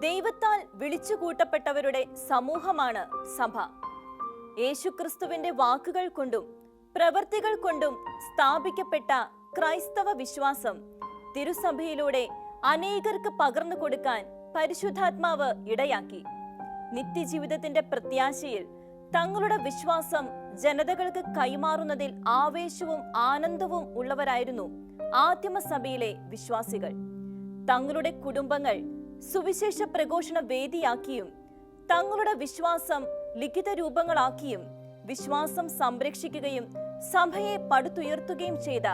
ദൈവത്താൽ വിളിച്ചുകൂട്ടപ്പെട്ടവരുടെ സമൂഹമാണ് സഭ. യേശുക്രിസ്തുവിന്റെ വാക്കുകൾ കൊണ്ടും പ്രവർത്തികൾ കൊണ്ടും സ്ഥാപിക്കപ്പെട്ട ക്രൈസ്തവ വിശ്വാസം തിരുസഭയിലൂടെ അനേകർക്ക് പകർന്നു കൊടുക്കാൻ പരിശുദ്ധാത്മാവ് ഇടയാക്കി. നിത്യജീവിതത്തിന്റെ പ്രത്യാശയിൽ തങ്ങളുടെ വിശ്വാസം ജനതകൾക്ക് കൈമാറുന്നതിൽ ആവേശവും ആനന്ദവും ഉള്ളവരായിരുന്നു ആദ്യമസഭയിലെ വിശ്വാസികൾ. തങ്ങളുടെ കുടുംബങ്ങൾ സുവിശേഷ പ്രഘോഷണ വേദിയാക്കിയും തങ്ങളുടെ വിശ്വാസം ലിഖിത രൂപങ്ങളാക്കിയും വിശ്വാസം സംരക്ഷിക്കുകയും സഭയെ പടുത്തുയർത്തുകയും ചെയ്ത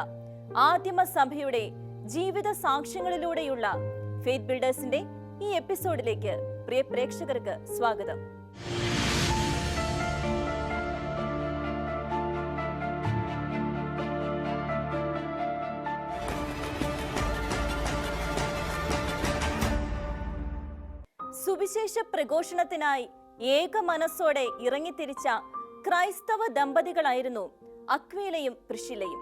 ആദിമ സഭയുടെ ജീവിത സാക്ഷ്യങ്ങളിലൂടെയുള്ള ഫെയ്ത്ത് ബിൽഡേഴ്സിന്റെ ഈ എപ്പിസോഡിലേക്ക് പ്രിയ പ്രേക്ഷകർക്ക് സ്വാഗതം. സുവിശേഷ പ്രഘോഷണത്തിനായി ഏക മനസ്സോടെ ഇറങ്ങിത്തിരിച്ച ക്രൈസ്തവ ദമ്പതികളായിരുന്നു അക്വീലയും പ്രിഷിലയും.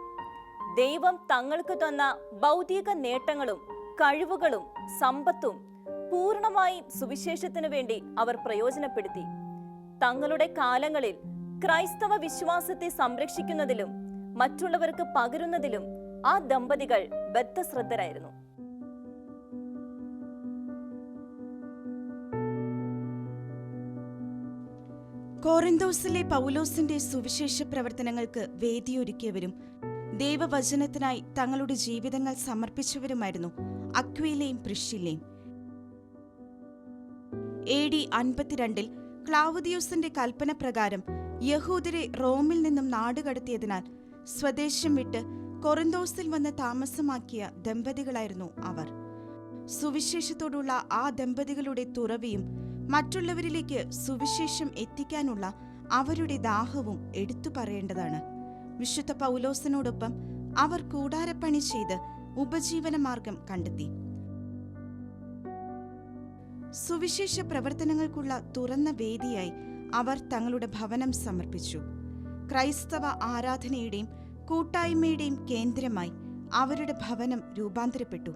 ദൈവം തങ്ങൾക്ക് തന്ന ഭൗതിക നേട്ടങ്ങളും കഴിവുകളും സമ്പത്തും പൂർണമായും സുവിശേഷത്തിനു വേണ്ടി അവർ പ്രയോജനപ്പെടുത്തി. തങ്ങളുടെ കാലങ്ങളിൽ ക്രൈസ്തവ വിശ്വാസത്തെ സംരക്ഷിക്കുന്നതിലും മറ്റുള്ളവർക്ക് പകരുന്നതിലും ആ ദമ്പതികൾ ബദ്ധശ്രദ്ധരായിരുന്നു. കോറിന്തോസിലെ പൗലോസിന്റെ സുവിശേഷ പ്രവർത്തനങ്ങൾക്ക് വേദിയൊരുക്കിയവരും ദൈവവചനത്തിനായി തങ്ങളുടെ ജീവിതങ്ങൾ സമർപ്പിച്ചവരുമായിരുന്നു അക്വയിലെയും പ്രിഷിലെയും എ ഡി അൻപത്തിരണ്ടിൽ ക്ലാവുദിയൂസിന്റെ കൽപ്പന പ്രകാരം യഹൂദരെ റോമിൽ നിന്നും നാടുകടത്തിയതിനാൽ സ്വദേശം വിട്ട് കൊറിന്തോസിൽ വന്ന് താമസമാക്കിയ ദമ്പതികളായിരുന്നു അവർ. സുവിശേഷത്തോടുള്ള ആ ദമ്പതികളുടെ തുറവിയും മറ്റുള്ളവരിലേക്ക് സുവിശേഷം എത്തിക്കാനുള്ള അവരുടെ ദാഹവും എടുത്തു പറയേണ്ടതാണ്. വിശുദ്ധ പൗലോസിനോടൊപ്പം അവർ കൂടാരപ്പണി ചെയ്ത് ഉപജീവനമാർഗം കണ്ടെത്തി. സുവിശേഷ പ്രവർത്തനങ്ങൾക്കുള്ള തുറന്ന വേദിയായി അവർ തങ്ങളുടെ ഭവനം സമർപ്പിച്ചു. ക്രൈസ്തവ ആരാധനയുടെയും കൂട്ടായ്മയുടെയും കേന്ദ്രമായി അവരുടെ ഭവനം രൂപാന്തരപ്പെട്ടു.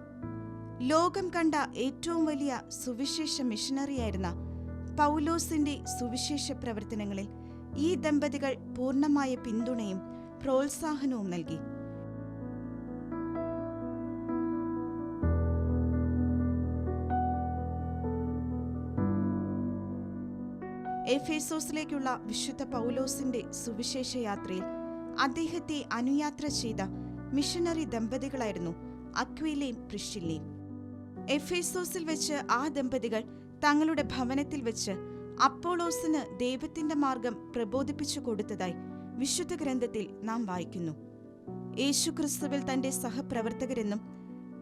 ലോകം കണ്ട ഏറ്റവും വലിയ സുവിശേഷ മിഷണറിയായിരുന്ന പൗലോസിന്റെ സുവിശേഷ പ്രവർത്തനങ്ങളിൽ ഈ ദമ്പതികൾ പൂർണമായ പിന്തുണയും പ്രോത്സാഹനവും നൽകി. എഫേസോസിലേക്കുള്ള വിശുദ്ധ പൗലോസിന്റെ സുവിശേഷ യാത്രയിൽ അദ്ദേഹത്തെ അനുയാത്ര ചെയ്ത മിഷണറി ദമ്പതികളായിരുന്നു അക്വയിലെയും പ്രിഷിലെയും എഫേസോസിൽ വെച്ച് ആ ദമ്പതികൾ തങ്ങളുടെ ഭവനത്തിൽ വെച്ച് അപ്പോളോസിന് ദൈവത്തിന്റെ മാർഗം പ്രബോധിപ്പിച്ചു കൊടുത്തതായി വിശുദ്ധ ഗ്രന്ഥത്തിൽ നാം വായിക്കുന്നു. യേശുക്രിസ്തുവിൽ തന്റെ സഹപ്രവർത്തകരെന്നും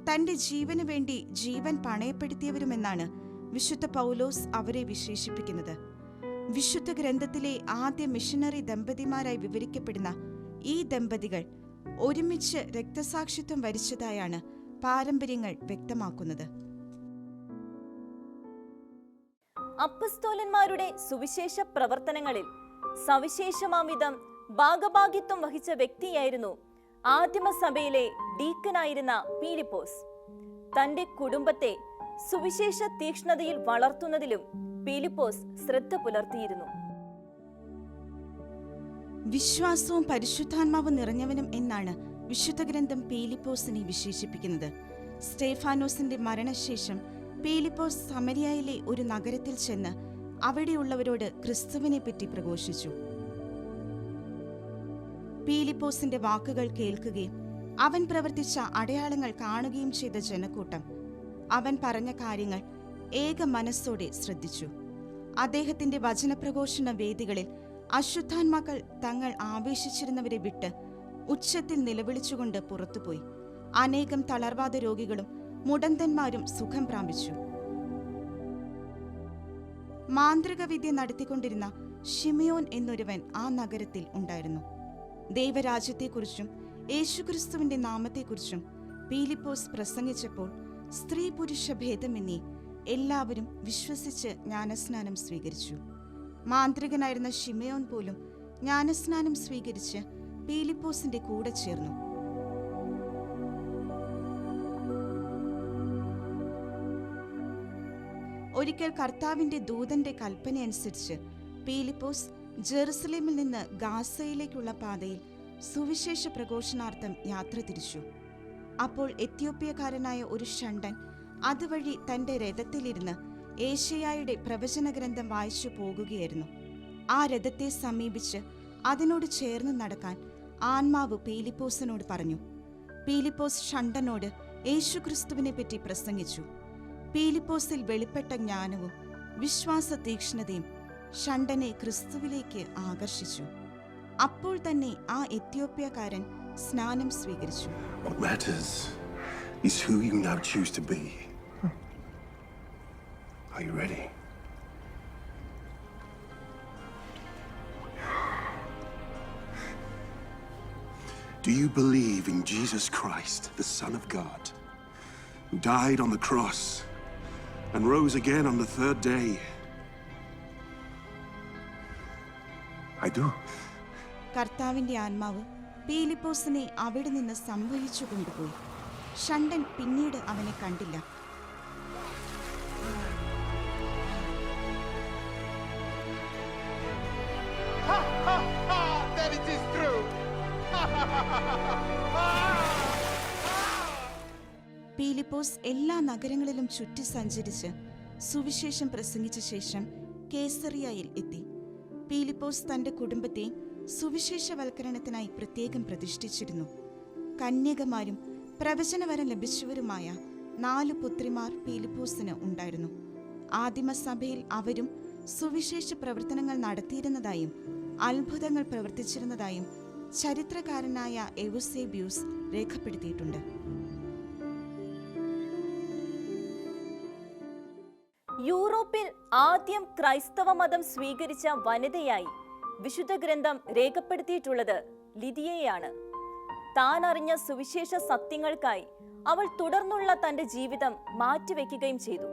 തന്റെ ജീവന് വേണ്ടി ജീവൻ പണയപ്പെടുത്തിയവരുമെന്നാണ് വിശുദ്ധ പൗലോസ് അവരെ വിശേഷിപ്പിക്കുന്നത്. വിശുദ്ധ ഗ്രന്ഥത്തിലെ ആദ്യ മിഷനറി ദമ്പതിമാരായി വിവരിക്കപ്പെടുന്ന ഈ ദമ്പതികൾ ഒരുമിച്ച് രക്തസാക്ഷിത്വം വരിച്ചതായാണ് പാരമ്പര്യങ്ങൾ വ്യക്തമാക്കുന്നത്. അപ്പസ്തോലന്മാരുടെ സുവിശേഷ പ്രവർത്തനങ്ങളിൽ സവിശേഷമാവിധം ഭാഗഭാഗിത്വം വഹിച്ച വ്യക്തിയായിരുന്നു ആദിമസഭയിലെ ഡീക്കനായിരുന്ന പീലിപ്പോസ്. തന്റെ കുടുംബത്തെ സുവിശേഷ തീക്ഷ്ണതയിൽ വളർത്തുന്നതിലും പീലിപ്പോസ് ശ്രദ്ധ പുലർത്തിയിരുന്നു. വിശ്വാസവും പരിശുദ്ധാത്മാവും നിറഞ്ഞവനും എന്നാണ് വിശുദ്ധ ഗ്രന്ഥം പീലിപ്പോസിനെ വിശേഷിപ്പിക്കുന്നത്. സ്റ്റേഫാനോസിന്റെ മരണശേഷം പീലിപ്പോസ് സമരിയയിലെ ഒരു നഗരത്തിൽ ചെന്ന് അവിടെയുള്ളവരോട് ക്രിസ്തുവിനെ പറ്റി പ്രഘോഷിച്ചു. പീലിപ്പോസിന്റെ വാക്കുകൾ കേൾക്കുകയും അവൻ പ്രവർത്തിച്ച അടയാളങ്ങൾ കാണുകയും ചെയ്ത ജനക്കൂട്ടം. അവൻ പറഞ്ഞ കാര്യങ്ങൾ ഏക മനസ്സോടെ ശ്രദ്ധിച്ചു. അദ്ദേഹത്തിന്റെ വചനപ്രഘോഷണ വേദികളിൽ അശുദ്ധാത്മാക്കൾ തങ്ങൾ ആവേശിച്ചിരുന്നവരെ വിട്ട് ഉച്ചത്തിൽ നിലവിളിച്ചുകൊണ്ട് പുറത്തുപോയി. അനേകം തളർവാദ രോഗികളും മുടന്തന്മാരും സുഖം പ്രാപിച്ചു. മാന്ത്രികവിദ്യ നടത്തിക്കൊണ്ടിരുന്ന ഷിമിയോൻ എന്നൊരുവൻ ആ നഗരത്തിൽ ഉണ്ടായിരുന്നു. ദൈവരാജ്യത്തെക്കുറിച്ചും യേശുക്രിസ്തുവിന്റെ നാമത്തെക്കുറിച്ചും പീലിപ്പോസ് പ്രസംഗിച്ചപ്പോൾ സ്ത്രീ പുരുഷ ഭേദമെന്നീ എല്ലാവരും വിശ്വസിച്ച് ജ്ഞാനസ്നാനം സ്വീകരിച്ചു. മാന്ത്രികനായിരുന്ന ഷിമയോൻ പോലും ജ്ഞാനസ്നാനം സ്വീകരിച്ച് പീലിപ്പോസിന്റെ കൂടെ ചേർന്നു. ഒരിക്കൽ കർത്താവിന്റെ ദൂതന്റെ കൽപ്പനയനുസരിച്ച് പീലിപ്പോസ് ജെറുസലേമിൽ നിന്ന് ഗാസയിലേക്കുള്ള പാതയിൽ സുവിശേഷ പ്രഘോഷണാർത്ഥം യാത്ര തിരിച്ചു. അപ്പോൾ എത്യോപ്യക്കാരനായ ഒരു ഷണ്ടൻ അതുവഴി തന്റെ രഥത്തിലിരുന്ന് ഏഷ്യയായുടെ പ്രവചന ഗ്രന്ഥം വായിച്ചു പോകുകയായിരുന്നു. ആ രഥത്തെ സമീപിച്ച് അതിനോട് ചേർന്ന് നടക്കാൻ ആത്മാവ് പീലിപ്പോസിനോട് പറഞ്ഞു പീലിപ്പോസ് ഷണ്ടനോട് യേശുക്രിസ്തുവിനെ പറ്റി പ്രസംഗിച്ചു പീലിപ്പോസിൽ വെളിപ്പെട്ട ജ്ഞാനവും വിശ്വാസ തീക്ഷ്ണതയും ഷണ്ടനെ ക്രിസ്തുവിലേക്ക് ആകർഷിച്ചു അപ്പോൾ തന്നെ ആ എത്യോപ്യക്കാരൻ സ്നാനം സ്വീകരിച്ചു. Are you ready? Do you believe in Jesus Christ, the Son of God, who died on the cross and rose again on the third day? I do. കർത്താവിന്റെ ആത്മാവ് പീലിപ്പോസിനെ അവിടെ നിന്ന് സംവഹിച്ചു കൊണ്ടുപോയി ഷണ്ടൻ പിന്നീട് അവനെ കണ്ടില്ല പീലിപ്പോസ് എല്ലാ നഗരങ്ങളിലും ചുറ്റി സഞ്ചരിച്ച് സുവിശേഷം പ്രസംഗിച്ച ശേഷം കേസറിയയിൽ എത്തി. ഫിലിപ്പോസ് തന്റെ കുടുംബത്തെ സുവിശേഷവൽക്കരണത്തിനായി പ്രത്യേകം പ്രതിഷ്ഠിച്ചിരുന്നു. കന്യകമാരും പ്രവചനവരം ലഭിച്ചവരുമായ നാലു പുത്രിമാർ ഫിലിപ്പോസിന് ഉണ്ടായിരുന്നു. ആദിമസഭയിൽ അവരും സുവിശേഷ പ്രവർത്തനങ്ങൾ നടത്തിയിരുന്നതായും അത്ഭുതങ്ങൾ പ്രവർത്തിച്ചിരുന്നതായും ചരിത്രകാരനായ എവുസേബ്യൂസ് രേഖപ്പെടുത്തിയിട്ടുണ്ട്. യൂറോപ്പിൽ ആദ്യം ക്രൈസ്തവ മതം സ്വീകരിച്ച വനിതയായി വിശുദ്ധ ഗ്രന്ഥം രേഖപ്പെടുത്തിയിട്ടുള്ളത് ലിതിയയാണ്. താൻ അറിഞ്ഞ സുവിശേഷ സത്യങ്ങൾക്കായി അവൾ തുടർന്നുള്ള തന്റെ ജീവിതം മാറ്റിവെക്കുകയും ചെയ്തു.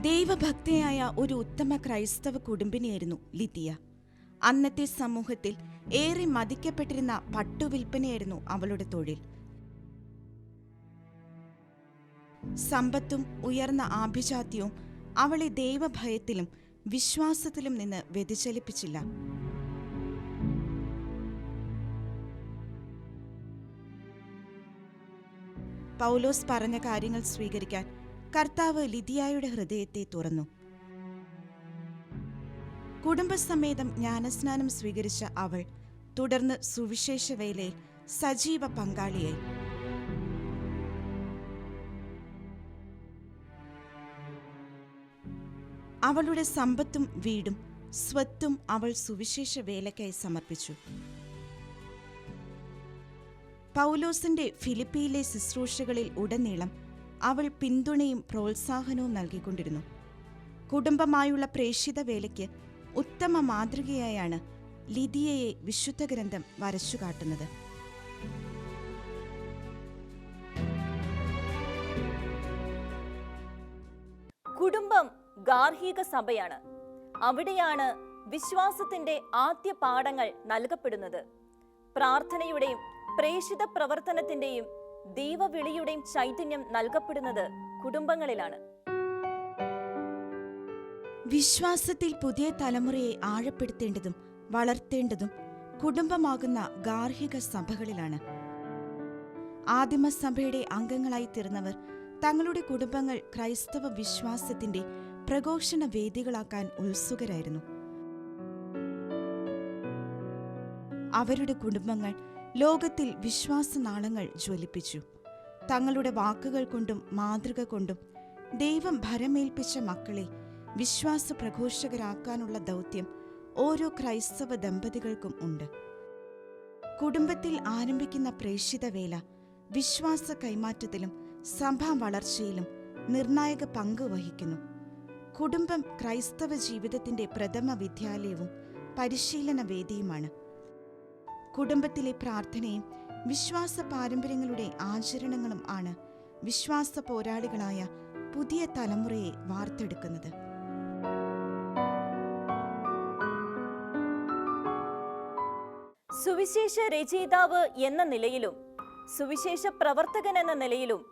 ദൈവഭക്തയായ ഒരു ഉത്തമ ക്രൈസ്തവ കുടുംബിനിയായിരുന്നു ലിതിയ. അന്നത്തെ സമൂഹത്തിൽ ഏറെ മതിക്കപ്പെട്ടിരുന്ന പട്ടുവിൽപ്പനയായിരുന്നു അവളുടെ തൊഴിൽ. സമ്പത്തും ഉയർന്ന ആഭിജാത്യവും അവളെ ദൈവഭയത്തിലും വിശ്വാസത്തിലും നിന്ന് വ്യതിചലിപ്പിച്ചില്ല. പൗലോസ് പറഞ്ഞ കാര്യങ്ങൾ സ്വീകരിക്കാൻ കർത്താവ് ലിതിയായുടെ ഹൃദയത്തെ തുറന്നു. കുടുംബസമേതം ജ്ഞാനസ്നാനം സ്വീകരിച്ച അവൾ തുടർന്ന് സുവിശേഷ വേലയിൽ സജീവ പങ്കാളിയായി. അവളുടെ സമ്പത്തും വീടും സ്വത്തും അവൾ സുവിശേഷ വേലയ്ക്കായി സമർപ്പിച്ചു. പൗലോസിന്റെ ഫിലിപ്പിയിലെ ശുശ്രൂഷകളിൽ ഉടനീളം അവൾ പിന്തുണയും പ്രോത്സാഹനവും നൽകിക്കൊണ്ടിരുന്നു. കുടുംബമായുള്ള പ്രേക്ഷിത വേലയ്ക്ക് ഉത്തമ മാതൃകയായാണ് ലിതിയയെ വിശുദ്ധ ഗ്രന്ഥം വരച്ചു വരച്ചുകാട്ടുന്നത് കുടുംബം ഗാർഹിക സഭയാണ്. അവിടെയാണ് വിശ്വാസത്തിന്റെ ആദ്യ പാഠങ്ങൾ നൽകപ്പെടുന്നത്. പ്രാർത്ഥനയുടെയും പ്രേഷിത പ്രവർത്തനത്തിന്റെയും ദൈവവിളിയുടെയും ചൈതന്യം നൽകപ്പെടുന്നത് കുടുംബങ്ങളിലാണ്. വിശ്വാസത്തിൽ പുതിയ തലമുറയെ ആഴപ്പെടുത്തേണ്ടതും വളർത്തേണ്ടതും കുടുംബമാകുന്ന ഗാർഹിക സഭകളിലാണ്. ആദിമസഭയുടെ അംഗങ്ങളായി തീർന്നവർ തങ്ങളുടെ കുടുംബങ്ങൾ ക്രൈസ്തവ വിശ്വാസത്തിന്റെ പ്രഘോഷണ വേദികളാക്കാൻ ഉത്സുകരായിരുന്നു. അവരുടെ കുടുംബങ്ങൾ ലോകത്തിൽ വിശ്വാസനാളങ്ങൾ ജ്വലിപ്പിച്ചു. തങ്ങളുടെ വാക്കുകൾ കൊണ്ടും മാതൃക കൊണ്ടും ദൈവം ഭരമേൽപ്പിച്ച മക്കളെ വിശ്വാസ പ്രഘോഷകരാക്കാനുള്ള ദൗത്യം ഓരോ ക്രൈസ്തവ ദമ്പതികൾക്കും ഉണ്ട്. കുടുംബത്തിൽ ആരംഭിക്കുന്ന പ്രേഷിതവേല വിശ്വാസ കൈമാറ്റത്തിലും സഭാ വളർച്ചയിലും നിർണായക പങ്ക് വഹിക്കുന്നു. കുടുംബം ക്രൈസ്തവ ജീവിതത്തിന്റെ പ്രഥമ വിദ്യാലയവും പരിശീലന വേദിയുമാണ്. കുടുംബത്തിലെ പ്രാർത്ഥനയും വിശ്വാസ പാരമ്പര്യങ്ങളുടെ ആചരണങ്ങളും ആണ് വിശ്വാസ പോരാളികളായ പുതിയ തലമുറയെ വാർത്തെടുക്കുന്നത്. സുവിശേഷ രചയിതാവ് എന്ന നിലയിലും സുവിശേഷ പ്രവർത്തകൻ എന്ന നിലയിലും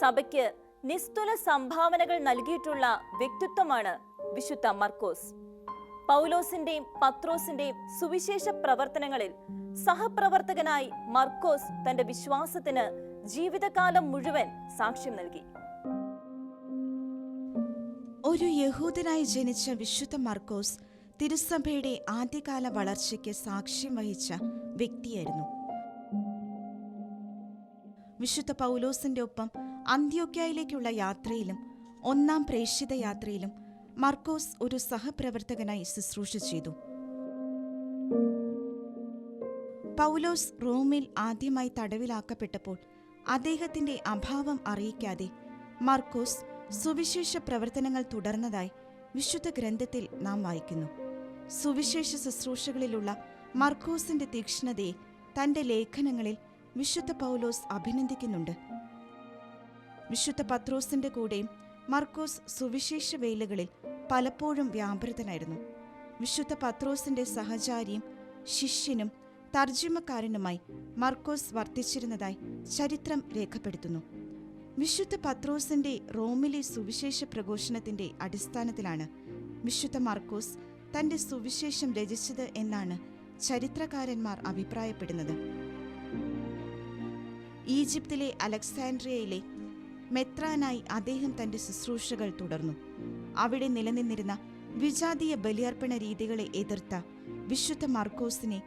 സഭയ്ക്ക് നിസ്തുല സംഭാവനകൾ നൽകിയിട്ടുള്ള വ്യക്തിത്വമാണ് വിശുദ്ധ മർക്കോസ്. പൗലോസിന്റെയും പത്രോസിന്റെയും സുവിശേഷ പ്രവർത്തനങ്ങളിൽ സഹപ്രവർത്തകനായി മർക്കോസ് തന്റെ വിശ്വാസത്തിന് ജീവിതകാലം മുഴുവൻ സാക്ഷ്യം നൽകി. ഒരു യഹൂദനായി ജനിച്ച വിശുദ്ധ മർക്കോസ് തിരുസഭയുടെ ആദ്യകാല വളർച്ചയ്ക്ക് സാക്ഷ്യം വഹിച്ച വ്യക്തിയായിരുന്നു. വിശുദ്ധ പൗലോസിന്റെ ഒപ്പം അന്ത്യോക്യയിലേക്കുള്ള യാത്രയിലും ഒന്നാം പ്രേക്ഷിത യാത്രയിലും മർക്കോസ് ഒരു സഹപ്രവർത്തകനായി ശുശ്രൂഷ ചെയ്തു. പൗലോസ് റോമിൽ ആദ്യമായി തടവിലാക്കപ്പെട്ടപ്പോൾ അദ്ദേഹത്തിന്റെ അഭാവം അറിയിക്കാതെ മർക്കോസ് സുവിശേഷ പ്രവർത്തനങ്ങൾ തുടർന്നതായി വിശുദ്ധ ഗ്രന്ഥത്തിൽ നാം വായിക്കുന്നു. സുവിശേഷ ശുശ്രൂഷകളിലുള്ള മർക്കോസിന്റെ തീക്ഷ്ണതയെ തന്റെ ലേഖനങ്ങളിൽ വിശുദ്ധ പൗലോസ് അഭിനന്ദിക്കുന്നുണ്ട്. വിശുദ്ധ പത്രോസിന്റെ കൂടെയും മർക്കോസ് സുവിശേഷ വേലകളിൽ പലപ്പോഴും വ്യാപൃതനായിരുന്നു. വിശുദ്ധ പത്രോസിന്റെ സഹചാരിയും ശിഷ്യനും തർജിമക്കാരനുമായി മർക്കോസ് വർത്തിച്ചിരുന്നതായി ചരിത്രം രേഖപ്പെടുത്തുന്നു. വിശുദ്ധ പത്രോസിന്റെ റോമിലെ സുവിശേഷ പ്രഘോഷണത്തിന്റെ അടിസ്ഥാനത്തിലാണ് വിശുദ്ധ മർക്കോസ് തന്റെ സുവിശേഷം രചിച്ചത് എന്നാണ് ചരിത്രകാരന്മാർ അഭിപ്രായപ്പെടുന്നത്. ഈജിപ്തിലെ അലക്സാൻഡ്രിയയിലെ മെത്രാനായി അദ്ദേഹം തന്റെ ശുശ്രൂഷകൾ തുടർന്നു. അവിടെ നിലനിന്നിരുന്ന വിജാതീയ ബലിയർപ്പണ രീതികളെ എതിർത്ത വിശുദ്ധ മർക്കോസിനെ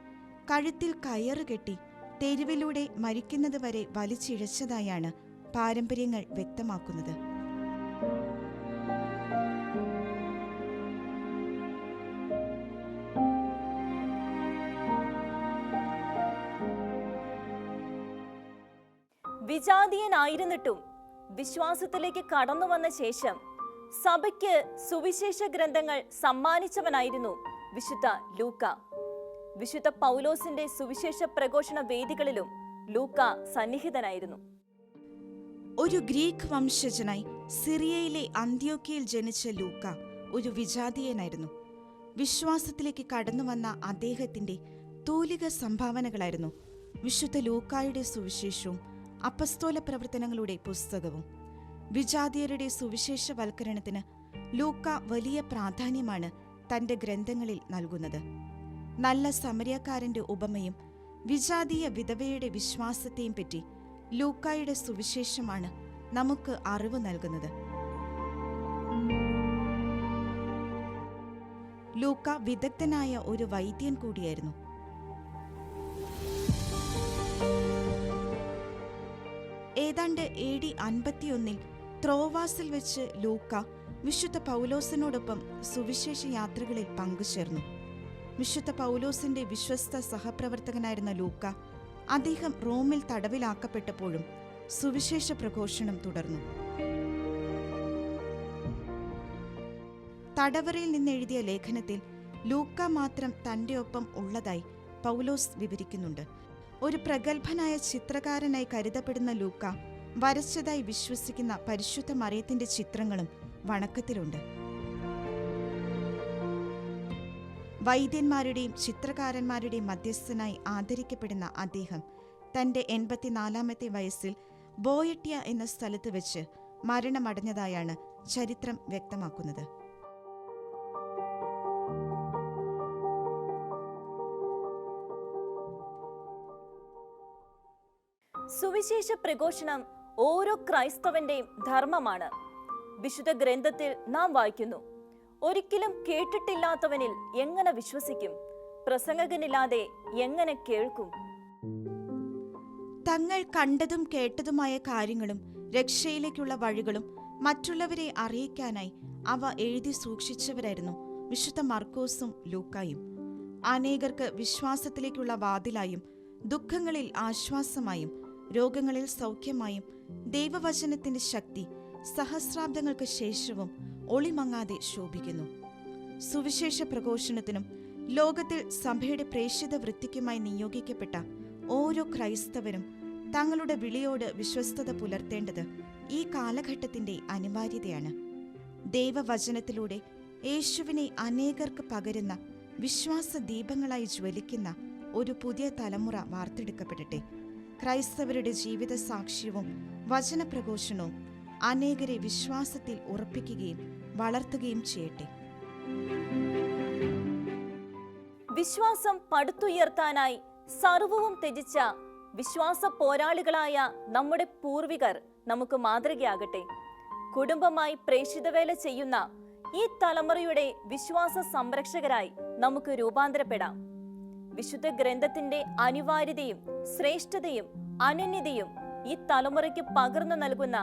കഴുത്തിൽ കയറുകെട്ടി തെരുവിലൂടെ മരിക്കുന്നതുവരെ വലിച്ചിഴച്ചതായാണ് പാരമ്പര്യങ്ങൾ വ്യക്തമാക്കുന്നത്. വിജാതീയനായിരുന്നിട്ടും വിശ്വാസത്തിലേക്ക് കടന്നു വന്ന ശേഷം സഭയ്ക്ക് സുവിശേഷ ഗ്രന്ഥങ്ങൾ സമ്മാനിച്ചവനായിരുന്നു വിശുദ്ധ ലൂക്ക. വിശുദ്ധ പൗലോസിന്റെ സുവിശേഷ പ്രഘോഷണ വേദികളിലും ലൂക്ക സന്നിഹിതനായിരുന്നു. ഒരു ഗ്രീക്ക് വംശജനായി സിറിയയിലെ അന്ത്യോക്കയിൽ ജനിച്ച ലൂക്ക ഒരു വിജാതീയനായിരുന്നു. വിശ്വാസത്തിലേക്ക് കടന്നു വന്ന അദ്ദേഹത്തിന്റെ തൂലിക സംഭാവനകളായിരുന്നു വിശുദ്ധ ലൂക്കായുടെ സുവിശേഷവും അപ്പസ്തോല പ്രവർത്തനങ്ങളുടെ പുസ്തകവും വിജാതീയരുടെ സുവിശേഷവൽക്കരണത്തിന് ലൂക്ക വലിയ പ്രാധാന്യമാണ് തന്റെ ഗ്രന്ഥങ്ങളിൽ നൽകുന്നത്. നല്ല സമരക്കാരന്റെ ഉപമയും വിജാതീയ വിധവയുടെ വിശ്വാസത്തെയും പറ്റി ലൂക്കായുടെ സുവിശേഷമാണ് നമുക്ക് അറിവ് നൽകുന്നത്. ലൂക്ക വിദഗ്ധനായ ഒരു വൈദ്യൻ കൂടിയായിരുന്നു. ഏതാണ്ട് എ ഡി അൻപത്തിയൊന്നിൽ ത്രോവാസിൽ വെച്ച് ലൂക്ക വിശുദ്ധ പൗലോസിനോടൊപ്പം സുവിശേഷ യാത്രകളിൽ പങ്കുചേർന്നു. വിശുദ്ധ പൗലോസിന്റെ വിശ്വസ്ത സഹപ്രവർത്തകനായിരുന്ന ലൂക്ക അദ്ദേഹം റോമിൽ തടവിലാക്കപ്പെട്ടപ്പോഴും സുവിശേഷ പ്രഘോഷണം തുടർന്നു. തടവറയിൽ നിന്നെഴുതിയ ലേഖനത്തിൽ ലൂക്ക മാത്രം തന്റെ ഒപ്പം ഉള്ളതായി പൗലോസ് വിവരിക്കുന്നുണ്ട്. ഒരു പ്രഗത്ഭനായ ചിത്രകാരനായി കരുതപ്പെടുന്ന ലൂക്ക വരച്ചതായി വിശ്വസിക്കുന്ന പരിശുദ്ധ മറിയത്തിന്റെ ചിത്രങ്ങളും വണക്കത്തിലുണ്ട്. വൈദ്യന്മാരുടെയും ചിത്രകാരന്മാരുടെയും മധ്യസ്ഥനായി ആദരിക്കപ്പെടുന്ന അദ്ദേഹം തന്റെ എൺപത്തിനാലാമത്തെ വയസ്സിൽ ബോയട്ടിയ എന്ന സ്ഥലത്ത് വെച്ച് മരണമടഞ്ഞതായാണ് ചരിത്രം വ്യക്തമാക്കുന്നത്. സുവിശേഷ പ്രഘോഷണം ഓരോ ക്രൈസ്തവന്റെയും ധർമ്മമാണ്. വിശുദ്ധ ഗ്രന്ഥത്തിൽ നാം വായിക്കുന്നു ഒരിക്കലും കേട്ടിട്ടില്ലാത്തവനിൽ എങ്ങനെ വിശ്വസിക്കും? പ്രസംഗകനില്ലാതെ എങ്ങനെ കേൾക്കും? തങ്ങൾ കണ്ടതും കേട്ടതുമായ കാര്യങ്ങളും രക്ഷയിലേക്കുള്ള വഴികളും മറ്റുള്ളവരെ അറിയിക്കാനായി അവ എഴുതി സൂക്ഷിച്ചവരായിരുന്നു വിശുദ്ധ മർക്കോസും ലൂക്കായും. അനേകർക്ക് വിശ്വാസത്തിലേക്കുള്ള വാതിലായും ദുഃഖങ്ങളിൽ ആശ്വാസമായും രോഗങ്ങളിൽ സൗഖ്യമായും ദൈവവചനത്തിന്റെ ശക്തി സഹസ്രാബ്ദങ്ങൾക്ക് ശേഷവും ഒളിമങ്ങാതെ ശോഭിക്കുന്നു. സുവിശേഷ പ്രഘോഷണത്തിനും ലോകത്തിൽ സഭയുടെ പ്രേക്ഷിത വൃത്തിക്കുമായി നിയോഗിക്കപ്പെട്ട ഓരോ ക്രൈസ്തവരും തങ്ങളുടെ വിളിയോട് വിശ്വസ്തത പുലർത്തേണ്ടത് ഈ കാലഘട്ടത്തിന്റെ അനിവാര്യതയാണ്. ദൈവവചനത്തിലൂടെ യേശുവിനെ അനേകർക്ക് പകരുന്ന വിശ്വാസ ദീപങ്ങളായി ജ്വലിക്കുന്ന ഒരു പുതിയ തലമുറ വാർത്തെടുക്കപ്പെടട്ടെ. ക്രൈസ്തവരുടെ ജീവിത സാക്ഷ്യവും വചനപ്രഘോഷണവും അനേകരെ വിശ്വാസത്തിൽ ഉറപ്പിക്കുകയും വളർത്തുകയും ചെയ്യട്ടെ. വിശ്വാസം പടുത്തുയർത്താനായി സർവവും ത്യജിച്ച വിശ്വാസ പോരാളികളായ നമ്മുടെ പൂർവികർ നമുക്ക് മാതൃകയാകട്ടെ. കുടുംബമായി പ്രേക്ഷിതവേല ചെയ്യുന്ന ഈ തലമുറയുടെ വിശ്വാസ സംരക്ഷകരായി നമുക്ക് രൂപാന്തരപ്പെടാം. വിശുദ്ധ ഗ്രന്ഥത്തിന്റെ അനിവാര്യതയും ശ്രേഷ്ഠതയും അനന്യതയും ഈ തലമുറയ്ക്ക് പകർന്നു നൽകുന്ന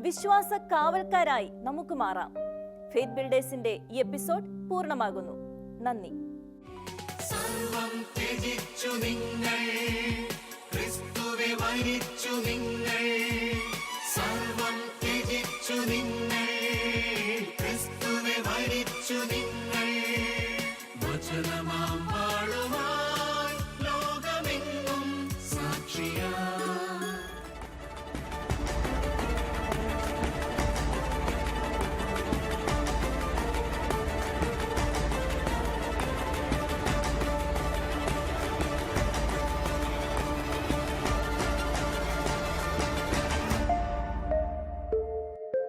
വിശ്വാസ കാവൽക്കാരായി നമുക്ക് മാറാം. ഫെയ്ത്ത് ബിൽഡേഴ്സിന്റെ ഈ എപ്പിസോഡ് പൂർണമാകുന്നു. നന്ദി. സർവം ത്യജിച്ചു നിങ്ങൾ സർവം ത്യജിച്ചു നിങ്ങൾ